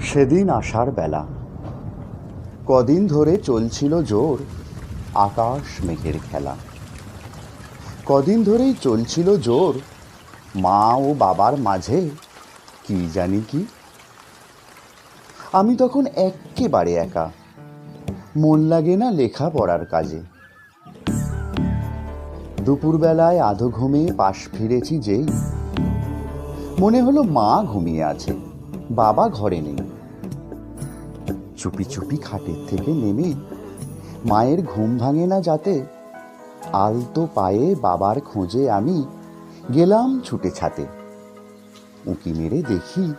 সেদিন আসার বেলা। কদিন ধরে চলছিল জোর আকাশ মেঘের খেলা। কদিন ধরেই চলছিল জোর মা ও বাবার মাঝে কি জানি কি। আমি তখন এক্কেবারে একা। মন লাগে না লেখা পড়ার কাজে। দুপুরবেলায় আধো ঘুমে পাশ ফিরেছি যেই। মনে হলো মা ঘুমিয়ে আছে। বাবা ঘরে নেই। চুপি চুপি খাটের থেকে নেমে মায়ের ঘুম ভাঙে না যাতে আলতো পায়ে বাবার খোঁজে আমি গেলাম ছুটে ছাতে। উঁকি মেরে দেখি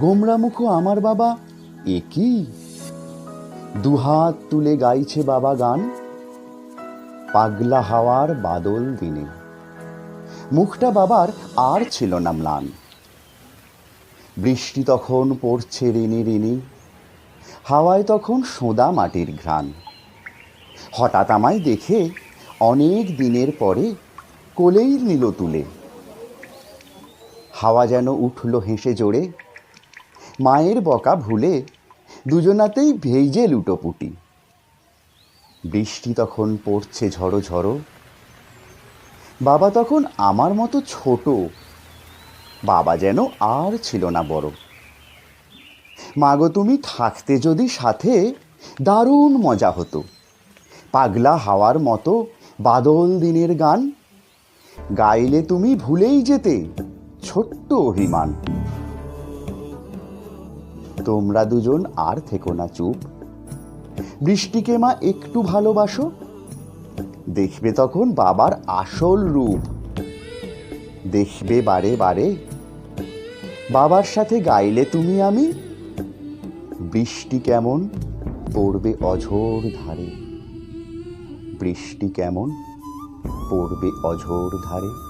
গোমরা মুখো আমার বাবা একই দুহাত তুলে গাইছে বাবা গান, পাগলা হাওয়ার বাদল দিনে। মুখটা বাবার আর ছিল না ম্লান। বৃষ্টি তখন পড়ছে রিনি রিনি, হাওয়ায় তখন সোঁদা মাটির ঘ্রাণ। হঠাৎ আমায় দেখে অনেক দিনের পরে কোলেই নিল তুলে। হাওয়া যেন উঠল হেসে জোরে, মায়ের বকা ভুলে দুজনাতেই ভেজে লুটোপুটি। বৃষ্টি তখন পড়ছে ঝড়ো ঝড়ো বাবা তখন আমার মতো ছোট বাবা যেন আর ছিল না বড়। মাগো তুমি থাকতে যদি সাথে, দারুণ মজা হতো। পাগলা হাওয়ার মতো বাদল দিনের গান। গাইলে তুমি ভুলেই যেতে, ছোট্ট অভিমান। তোমরা দুজন আর থেকো না চুপ। বৃষ্টিকে মা একটু ভালোবাসো। দেখবে তখন বাবার আসল রূপ। দেখবে বারে বারে। বাবার সাথে গাইলে তুমি আমি? বৃষ্টি কেমন পড়বে অঝোর ধারে? বৃষ্টি কেমন পড়বে অঝোর ধারে?